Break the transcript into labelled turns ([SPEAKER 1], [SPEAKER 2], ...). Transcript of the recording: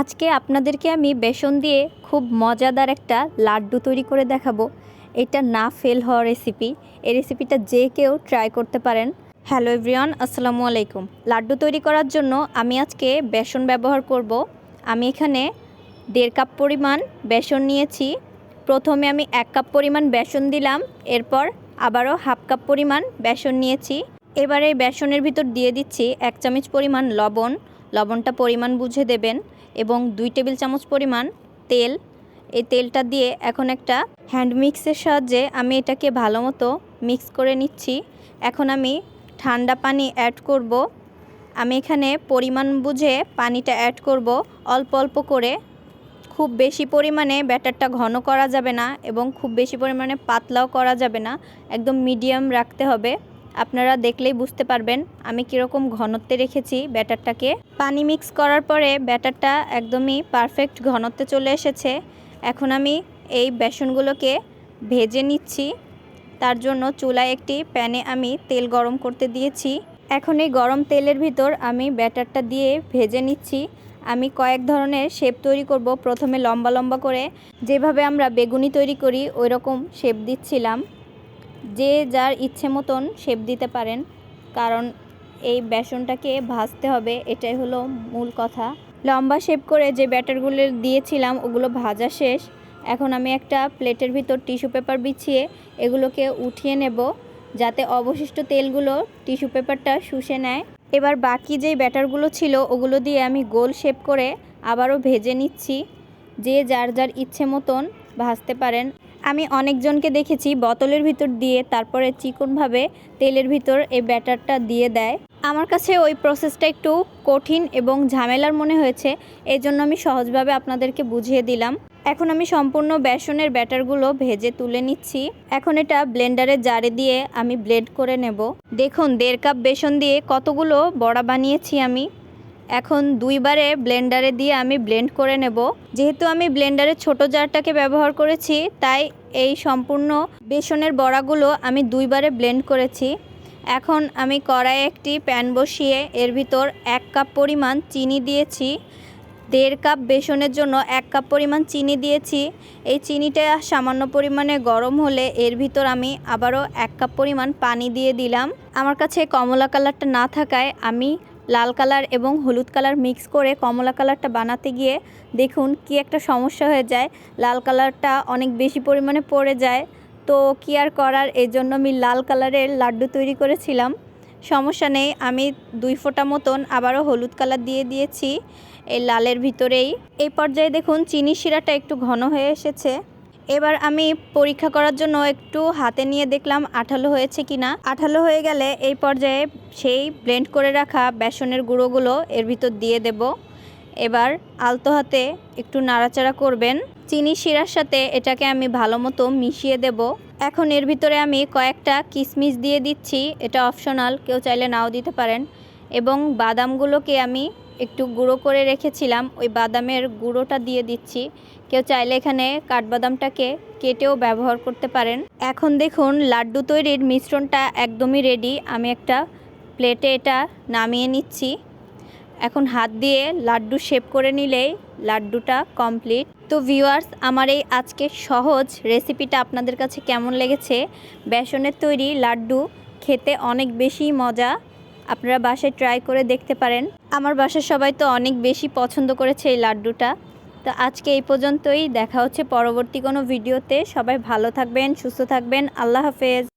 [SPEAKER 1] আজকে আপনাদেরকে আমি বেসন দিয়ে খুব মজাদার একটা লাড্ডু তৈরি করে দেখাবো। এটা না ফেল হওয়া রেসিপি এই রেসিপিটা যে কেউ ট্রাই করতে পারেন। হ্যালো এভরিওয়ান আসসালামু আলাইকুম। লাড্ডু তৈরি করার জন্য আমি আজকে বেসন ব্যবহার করব। আমি এখানে দেড় কাপ পরিমাণ বেসন নিয়েছি। প্রথমে আমি এক কাপ পরিমাণ বেসন দিলাম। এরপর আবারও হাফ কাপ পরিমাণ বেসন নিয়েছি। এবারে এই বেসনের ভিতর দিয়ে দিচ্ছি এক চামচ পরিমাণ লবণ। লবণটা পরিমাণ বুঝে দেবেন এবং দুই টেবিল চামচ পরিমাণ তেল। এই তেলটা দিয়ে এখন একটা হ্যান্ড মিক্সের সাহায্যে আমি এটাকে ভালো মতো মিক্স করে নিচ্ছি। এখন আমি ঠান্ডা পানি অ্যাড করব। আমি এখানে পরিমাণ বুঝে পানিটা অ্যাড করব। অল্প অল্প করে। খুব বেশি পরিমাণে ব্যাটারটা ঘন করা যাবে না এবং খুব বেশি পরিমাণে পাতলাও করা যাবে না। একদম মিডিয়াম রাখতে হবে। আপনারা দেখলেই বুঝতে পারবেন আমি কীরকম ঘনত্বে রেখেছি ব্যাটারটাকে। পানি মিক্স করার পরে ব্যাটারটা একদমই পারফেক্ট ঘনত্বে চলে এসেছে। এখন আমি এই বেসনগুলোকে ভেজে নিচ্ছি। তার জন্য চুলায় একটি প্যানে আমি তেল গরম করতে দিয়েছি। এখন এই গরম তেলের ভিতর আমি ব্যাটারটা দিয়ে ভেজে নিচ্ছি। আমি কয়েক ধরনের শেপ তৈরি করব। প্রথমে লম্বা লম্বা করে যেভাবে আমরা বেগুনি তৈরি করি ওই রকম শেপ দিচ্ছিলাম। যে যার ইচ্ছে মতন শেপ দিতে পারেন, কারণ এই বেসনটাকে ভাজতে হবে, এটাই হলো মূল কথা। লম্বা শেপ করে যে ব্যাটারগুলো দিয়েছিলাম, ওগুলো ভাজা শেষ। এখন আমি একটা প্লেটের ভিতর টিস্যু পেপার বিছিয়ে এগুলোকে উঠিয়ে নেব, যাতে অবশিষ্ট তেলগুলো টিস্যু পেপারটা শুষে নেয়। এবার বাকি যেই ব্যাটারগুলো ছিল, ওগুলো দিয়ে আমি গোল শেপ করে আবারও ভেজে নিচ্ছি। যে যার যার ইচ্ছে মতন ভাজতে পারেন। আমি অনেকজনকে দেখেছি বোতলের ভিতর দিয়ে, তারপরে চিকনভাবে তেলের ভিতর এই ব্যাটারটা দিয়ে দেয়। আমার কাছে ওই প্রসেসটা একটু কঠিন এবং ঝামেলার মনে হয়েছে এই জন্য আমি সহজভাবে আপনাদেরকে বুঝিয়ে দিলাম। এখন আমি সম্পূর্ণ বেসনের ব্যাটারগুলো ভেজে তুলে নিচ্ছি। এখন এটা ব্লেন্ডারের জারে দিয়ে আমি ব্লেন্ড করে নেব। দেখুন, দেড় কাপ বেসন দিয়ে কতগুলো বড়া বানিয়েছি আমি। এখন দুইবারে ব্লেন্ডারে দিয়ে আমি ব্লেন্ড করে নেব। যেহেতু আমি ব্লেন্ডারের ছোট জারটাকে ব্যবহার করেছি, তাই এই সম্পূর্ণ বেসনের বড়াগুলো আমি দুইবারে ব্লেন্ড করেছি। এখন আমি কড়াইয়ে একটি প্যান বসিয়ে এর ভিতর এক কাপ পরিমাণ চিনি দিয়েছি। দেড় কাপ বেসনের জন্য এক কাপ পরিমাণ চিনি দিয়েছি। এই চিনিটা সামান্য পরিমাণে গরম হলে এর ভিতর আমি আবারও এক কাপ পরিমাণ পানি দিয়ে দিলাম। আমার কাছে কমলা কালারটা না থাকায় আমি লাল কালার এবং হলুদ কালার মিক্স করে কমলা কালারটা বানাতে গিয়ে দেখুন কি একটা সমস্যা হয়ে যায়। লাল কালারটা অনেক বেশি পরিমাণে পড়ে যায়। তো কি আর করার? এই জন্য আমি লাল কালারের লাড্ডু তৈরি করেছিলাম। সমস্যা নেই, আমি দুই ফোঁটা মতন আবারও হলুদ কালার দিয়ে দিয়েছি এই লালের ভিতরেই। এই পর্যায়ে দেখুন চিনি শিরাটা একটু ঘন হয়ে এসেছে। এবার আমি পরীক্ষা করার জন্য একটু হাতে নিয়ে দেখলাম আঠালো হয়েছে কি না। আঠালো হয়ে গেলে এই পর্যায়ে সেই ব্লেন্ড করে রাখা বেসনের গুঁড়োগুলো এর ভিতর দিয়ে দেব। এবার আলতো হাতে একটু নাড়াচাড়া করবেন। চিনি শিরার সাথে এটাকে আমি ভালো মতো মিশিয়ে দেব। এখন এর ভিতরে আমি কয়েকটা কিশমিশ দিয়ে দিচ্ছি। এটা অপশনাল কেউ চাইলে নাও দিতে পারেন। এবং বাদামগুলোকে আমি একটু গুঁড়ো করে রেখেছিলাম, ওই বাদামের গুঁড়োটা দিয়ে দিচ্ছি। কেউ চাইলে এখানে কাঠবাদামটাকে কেটেও ব্যবহার করতে পারেন। এখন দেখুন, লাড্ডু তৈরির মিশ্রণটা একদমই রেডি আমি একটা প্লেটে এটা নামিয়ে নিচ্ছি। এখন হাত দিয়ে লাড্ডু শেপ করে নিলেই লাড্ডুটা কমপ্লিট তো ভিউয়ার্স আমার এই আজকে সহজ রেসিপিটা আপনাদের কাছে কেমন লেগেছে? বেসনের তৈরি লাড্ডু খেতে অনেক বেশি মজা। আপনারা বাসায় ট্রাই করে দেখতে পারেন। আমার বাসার সবাই তো অনেক বেশি পছন্দ করেছে এই লাড্ডুটা। তো আজকে এই পর্যন্তই। দেখা হচ্ছে পরবর্তী কোনো ভিডিওতে সবাই ভালো থাকবেন, সুস্থ থাকবেন। আল্লাহ হাফেজ।